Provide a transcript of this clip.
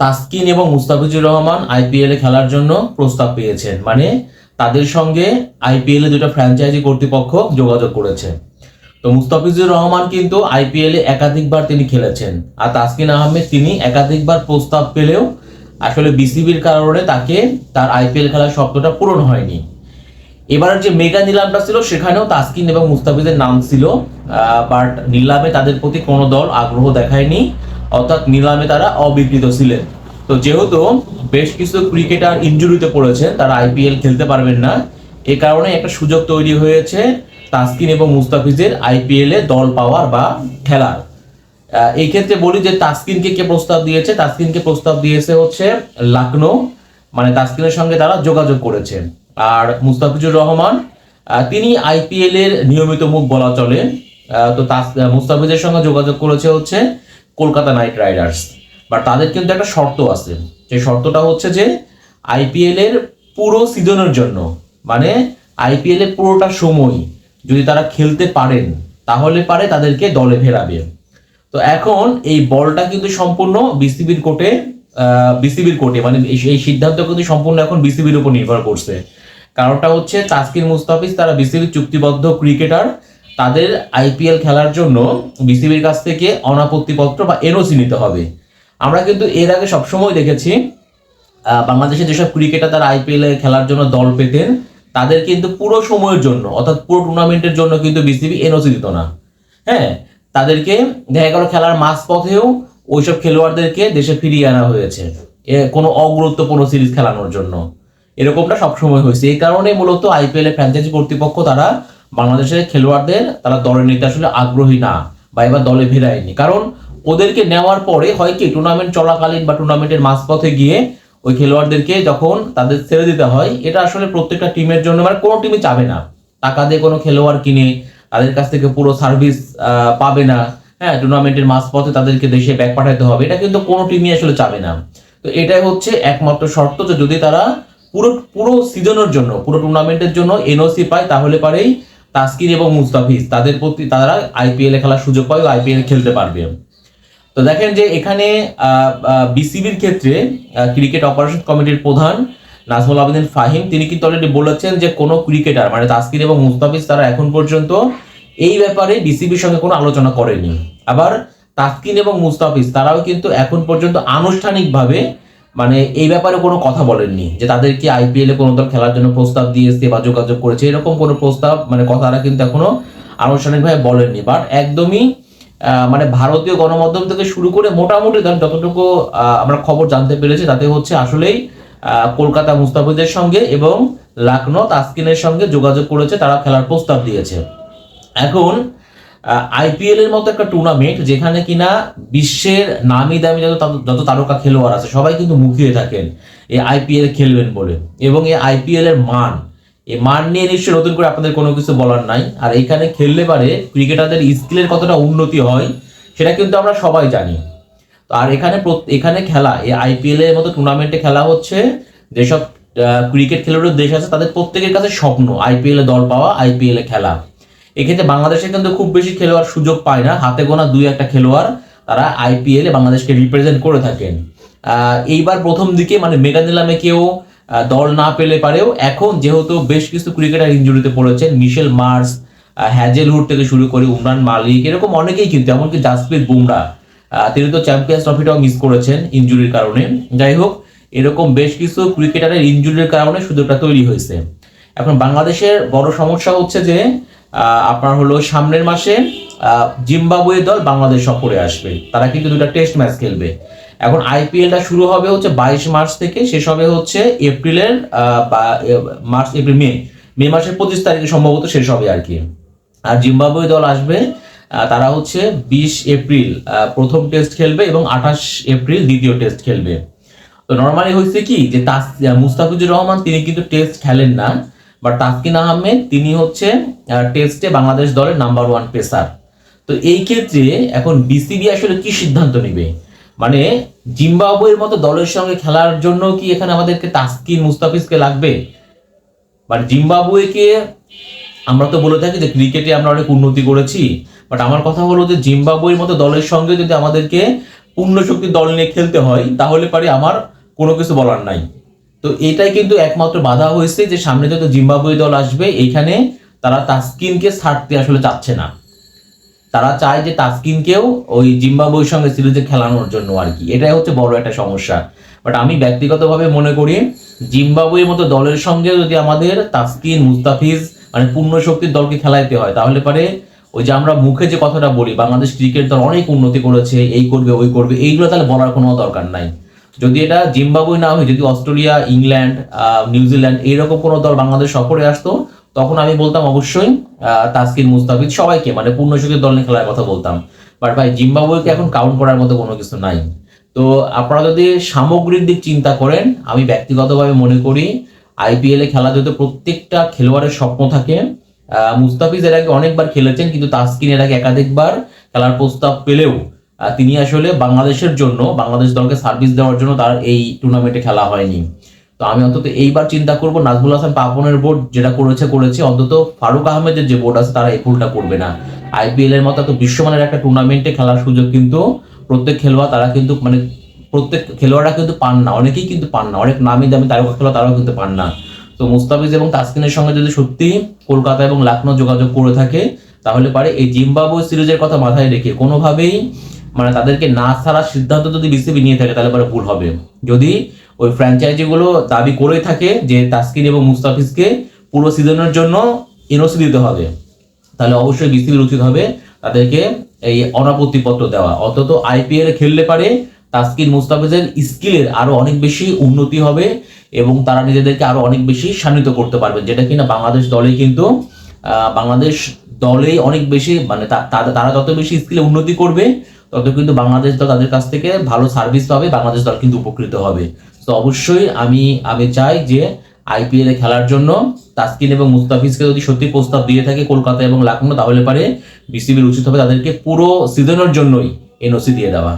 তাসকিন এবং মুস্তাফিজুর রহমান আইপিএলে খেলার জন্য প্রস্তাব পেয়েছেন। মানে তাদের সঙ্গে আইপিএলে দুটো ফ্র্যাঞ্চাইজি কর্তৃপক্ষ যোগাযোগ করেছে। তো মুস্তাফিজুর রহমান কিন্তু আইপিএলে একাধিকবার তিনি খেলেছেন। আর তাসকিন আহমেদ তিনি একাধিকবার প্রস্তাব পেলেও আসলে বিসিবির কারণে তাকে তার আইপিএল খেলার শব্দটা পূরণ হয়নি। এবারের যে মেগা নিলামটা ছিল, সেখানেও তাসকিন এবং মুস্তাফিজের নাম ছিল বাট নিলামে তাদের প্রতি কোনো দল আগ্রহ দেখায়নি, অর্থাৎ নিলামে তারা অবিকৃত ছিলেন। তো যেহেতু বেশ কিছু ক্রিকেটার ইনজুরিতে পড়েছে, তারা আইপিএল খেলতে পারবেন না, এ কারণে একটা সুযোগ তৈরি হয়েছে তাসকিন এবং মুস্তাফিজের আইপিএল দল পাওয়ার বা খেলার। এই ক্ষেত্রে বলি যে তাসকিনকে কে প্রস্তাব দিয়েছে? তাসকিনকে প্রস্তাব দিয়েছে হচ্ছে লখনৌ মানে তাসকিনের সঙ্গে তারা যোগাযোগ করেছে। আর মুস্তাফিজুর রহমান তিনি আইপিএল এর নিয়মিত মুখ বলা চলে। তো মুস্তাফিজের সঙ্গে যোগাযোগ করেছে হচ্ছে কলকাতা নাইট রাইডার্স। বাট তাদের কিন্তু একটা শর্ত আছে। যে শর্তটা হচ্ছে যে আইপিএল এর পুরো সিজনের জন্য মানে আইপিএল এর পুরোটা সময় যদি তারা খেলতে পারেন, তাহলে পারে তাদেরকে দলে ফেরাবে। তো এখন এই বলটা কিন্তু সম্পূর্ণ বিসিবির কোর্টে বিসিবির কোর্টে মানে এই সিদ্ধান্ত কিন্তু সম্পূর্ণ এখন বিসিবির উপর নির্ভর করছে। কারণটা হচ্ছে তাসকিন মুস্তাফিজ, তারা বিসিবির চুক্তিবদ্ধ ক্রিকেটার। তাদের আইপিএল খেলার জন্য বিসিবির কাছ থেকে অনাপত্তিপত্র বা এনওসি নিতে হবে। আমরা কিন্তু এর আগে সবসময় দেখেছি বাংলাদেশের যেসব ক্রিকেটার তারা আইপিএল খেলার জন্য দল পেতেন, তাদের কিন্তু পুরো সময়ের জন্য, অর্থাৎ পুরো টুর্নামেন্টের জন্য কিন্তু বিসিবি এনওসি দিত না। হ্যাঁ তাদেরকে দেখা গেল খেলার মাঝ পথেও ওইসব খেলোয়াড়দেরকে দেশে ফিরিয়ে আনা হয়েছে কোনো অগুরুত্বপূর্ণ সিরিজ খেলানোর জন্য। এরকমটা সবসময় হয়েছে। এই কারণে মূলত আইপিএল এর ফ্র্যাঞ্চাইজি কর্তৃপক্ষ তারা বাংলাদেশের খেলোয়াড়দের, তারা দলে নিতে আসলে আগ্রহী না বা এবার দলে ফেরায়নি কারণ ওদেরকে নেওয়ার পরে হয় কি টুর্নামেন্ট চলাকালীন বা টুর্নামেন্টের মাঝপথে গিয়ে ওই খেলোয়াড়দেরকে যখন তাদের ছেড়ে দিতে হয়, এটা আসলে প্রত্যেকটা টিমের জন্য মানে কোনো টিমই চাবে না। টাকা দিয়ে কোনো খেলোয়াড় কিনে তাদের কাছ থেকে পুরো সার্ভিস পাবে না। হ্যাঁ টুর্নামেন্টের মাঝপথে তাদেরকে দেশে ব্যাক পাঠাতে হবে। এটা কিন্তু কোনো টিমই আসলে চাবে না। তো এটাই হচ্ছে একমাত্র শর্ত যে যদি তারা পুরো পুরো সিজনের জন্য, পুরো টুর্নামেন্টের জন্য এনওসি পায়, তাহলে পারেই তাসকিন এবং মুস্তাফিজ। তাদের প্রতি, তারা আইপিএল খেলার সুযোগ পায় আইপিএল খেলতে পারবে। তো দেখেন যে এখানে বিসিবির ক্ষেত্রে ক্রিকেট অপারেশন কমিটির প্রধান নাজমুল আবেদিন ফাহিম, তিনি কিন্তু অলরেডি বলেছেন যে কোনো ক্রিকেটার মানে তাসকিন এবং মুস্তাফিজ তারা এখন পর্যন্ত এই ব্যাপারে বিসিবির সঙ্গে কোনো আলোচনা করেনি। আবার তাসকিন এবং মুস্তাফিজ, তারাও কিন্তু এখন পর্যন্ত আনুষ্ঠানিকভাবে মানে এই ব্যাপারে কোনো কথা বলেননি যে তাদেরকে আইপিএল কোনো দল খেলার জন্য প্রস্তাব দিয়েছে বা যোগাযোগ করেছে, এরকম কোনো প্রস্তাব মানে কথা তারা কিন্তু এখনও আনুষ্ঠানিকভাবে বলেননি। বাট একদমই মানে ভারতীয় গণমাধ্যম থেকে শুরু করে মোটামুটি ধর যতটুকু আমরা খবর জানতে পেরেছি, তাতে হচ্ছে আসলেই কলকাতা মুস্তাফিজের সঙ্গে এবং লখনৌ তাসকিনের সঙ্গে যোগাযোগ করেছে, তারা খেলার প্রস্তাব দিয়েছে। এখন আইপিএল এর মতো একটা টুর্নামেন্ট যেখানে কিনা বিশ্বের নামি দামি যত যত তারকা খেলোয়াড় আছে, সবাই কিন্তু মুখিয়ে থাকেন এই আইপিএল খেলবেন বলে। এবং এই আইপিএল এর মান, এই মান নিয়ে নিশ্চয়ই নতুন করে আপনাদের কোনো কিছু বলার নাই। আর এখানে খেললে পারে ক্রিকেটারদের স্কিলের কতটা উন্নতি হয়, সেটা কিন্তু আমরা সবাই জানি। তো আর এখানে এখানে খেলা, এই আইপিএল এর মতো টুর্নামেন্টে খেলা হচ্ছে, যেসব ক্রিকেট খেলোয়াড়ের দেশ আছে, তাদের প্রত্যেকের কাছে স্বপ্ন আইপিএল এ দল পাওয়া আইপিএল এ খেলা। এক্ষেত্রে বাংলাদেশে কিন্তু খুব বেশি খেলোয়াড় সুযোগ পায় না। হাতে গোনা দুই একটা খেলোয়াড় তারা আইপিএল বাংলাদেশকে রিপ্রেজেন্ট করে থাকেন। এইবার প্রথম দিকে মানে মেগা নিলামে কেউ দল না পেলে পারেও এখন যেহেতু বেশ কিছু ক্রিকেটার ইনজুরিতে পড়েছেন মিশেল মার্স হ্যাজেলহুড থেকে শুরু করে উমরান মালিক, এরকম অনেকেই কিন্তু, এমনকি জাসপ্রীত বুমরা তিনি তো চ্যাম্পিয়ন্স ট্রফিটাও মিস করেছেন ইনজুরির কারণে। যাই হোক, এরকম বেশ কিছু ক্রিকেটারের ইনজুরির কারণে সুযোগটা তৈরি হয়েছে। এখন বাংলাদেশের বড় সমস্যা হচ্ছে যে আপনার হলো সামনের মাসে জিম্বাবুয়ে দল বাংলাদেশ সফরে আসবে। তারা কিন্তু দুটা টেস্ট ম্যাচ খেলবে। এখন আইপিএলটা শুরু হবে হচ্ছে বাইশ মার্চ থেকে, শেষ হবে হচ্ছে এপ্রিলের মার্চ, এপ্রিল, মে। মে মাসের পঁচিশ তারিখে সম্ভবত শেষ হবে আর কি। আর জিম্বাবুয়ে দল আসবে তারা হচ্ছে বিশ এপ্রিল প্রথম টেস্ট খেলবে এবং আঠাশ এপ্রিল দ্বিতীয় টেস্ট খেলবে। তো নর্মালি হয়েছে কি, যে তাস মুস্তাফিজুর রহমান, তিনি কিন্তু টেস্ট খেলেন না। বাট তাসকিন আহমেদ, তিনি হচ্ছে টেস্টে বাংলাদেশ দলের নাম্বার ওয়ান পেসার তো এই ক্ষেত্রে এখন বিসিবি আসলে কি সিদ্ধান্ত নেবে? মানে জিম্বাবুয়ের মতো দলের সঙ্গে খেলার জন্য কি এখানে আমাদেরকে তাসকিন মুস্তাফিজকে লাগবে? বাট জিম্বাবুয়েকে আমরা তো বলে থাকি যে ক্রিকেটে আমরা অনেক উন্নতি করেছি। বাট আমার কথা হলো যে জিম্বাবুয়ের মতো দলের সঙ্গে যদি আমাদেরকে পূর্ণ শক্তি দল নিয়ে খেলতে হয়, তাহলে পারে আমার কোনো কিছু বলার নাই। তো এটাই কিন্তু একমাত্র বাধা হয়েছে যে সামনে যত জিম্বাবুয়ে দল আসবে, এইখানে তারা তাস্কিনকে ছাড়তে আসলে চাচ্ছে না। তারা চায় যে তাস্কিনকেও ওই জিম্বাবুয়ের সঙ্গে সিরিজে খেলানোর জন্য আর কি। এটাই হচ্ছে বড় একটা সমস্যা। বাট আমি ব্যক্তিগতভাবে মনে করি, জিম্বাবুয়ের মতো দলের সঙ্গে যদি আমাদের তাস্কিন, মুস্তাফিজ মানে পূর্ণ শক্তির দলকে খেলাইতে হয়, তাহলে পারে ওই যে আমরা মুখে যে কথাটা বলি, বাংলাদেশ ক্রিকেট দল অনেক উন্নতি করেছে, এই করবে, ওই করবে, এইগুলো তাহলে বলার কোনো দরকার নাই। যদি এটা জিম্বাবুয়ে না হয়, যদি অস্ট্রেলিয়া, ইংল্যান্ড নিউজিল্যান্ড এইরকম কোনো দল বাংলাদেশ সফরে আসতো, তখন আমি বলতাম অবশ্যই তাসকিন মুস্তাফিজ সবাইকে মানে পূর্ণ শক্তির দল নিয়ে খেলার কথা বলতাম। বাট ভাই, জিম্বাবুয়েকে এখন কাউন্ট করার মতো কোনো কিছু নাই। তো আপনারা যদি সামগ্রিক দিক চিন্তা করেন, আমি ব্যক্তিগতভাবে মনে করি আইপিএল খেলা যদি প্রত্যেকটা খেলোয়াড়ের স্বপ্ন থাকে মুস্তাফিজ এর আগে অনেকবার খেলেছেন, কিন্তু তাসকিন এর আগে একাধিকবার খেলার প্রস্তাব পেলেও তিনি আসলে বাংলাদেশের জন্য, বাংলাদেশ দলকে সার্ভিস দেওয়ার জন্য তার এই টুর্নামেন্টে খেলা হয়নি। তো আমি অন্তত এইবার চিন্তা করব, নাজমুল হাসান পাপনের বোর্ড যেটা করেছে করেছে, অন্তত ফারুক আহমেদের যে বোর্ড আছে তারা এই ভুলটা করবে না। আইপিএল এর মতো এত বিশ্বমানের একটা টুর্নামেন্টে খেলার সুযোগ কিন্তু প্রত্যেক খেলোয়াড় তারা কিন্তু মানে প্রত্যেক খেলোয়াড়রা কিন্তু পান না, অনেকেই কিন্তু পান না, অনেক নামি দামি তারকা খেলোয়াড় তারাও কিন্তু পান না। তো মুস্তাফিজ এবং তাসকিনের সঙ্গে যদি সত্যি কলকাতা এবং লখনৌ যোগাযোগ করে থাকে, তাহলে পারে এই জিম্বাবুয়ে সিরিজের কথা মাথায় রেখে কোনোভাবেই মানে তাদেরকে না ছাড়ার সিদ্ধান্ত যদি বিসিবি নিয়ে থাকে, তাহলে পরে ভুল হবে। যদি ওই ফ্র্যাঞ্চাইজিগুলো দাবি করে থাকে যে তাসকিন এবং মুস্তাফিজকে পুরো সিজনের জন্য এনওসি দিতে হবে, তাহলে অবশ্যই বিসিবির উচিত হবে তাদেরকে এই অনাপত্তিপত্র দেওয়া। অন্তত আইপিএল খেললে পারে তাসকিন মুস্তাফিজের স্কিলের আরও অনেক বেশি উন্নতি হবে এবং তারা নিজেদেরকে আরও অনেক বেশি শানিত করতে পারবে যেটা কিনা বাংলাদেশ দলে কিন্তু বাংলাদেশ দলেই অনেক বেশি মানে তারা যত বেশি স্কিলে উন্নতি করবে তত কিন্তু বাংলাদেশ দল তাদের কাছ থেকে ভালো সার্ভিস পাবে, বাংলাদেশ দল কিন্তু উপকৃত হবে। তো অবশ্যই আমি আমি চাই যে আইপিএল এ খেলার জন্য তাসকিন এবং মুস্তাফিজকে যদি সত্যি প্রস্তাব দিয়ে থাকে কলকাতা এবং লাখনৌ তাহলে পারে বিসিবির উচিত হবে তাদেরকে পুরো সিজনের জন্যই এনওসি দিয়ে দেওয়া।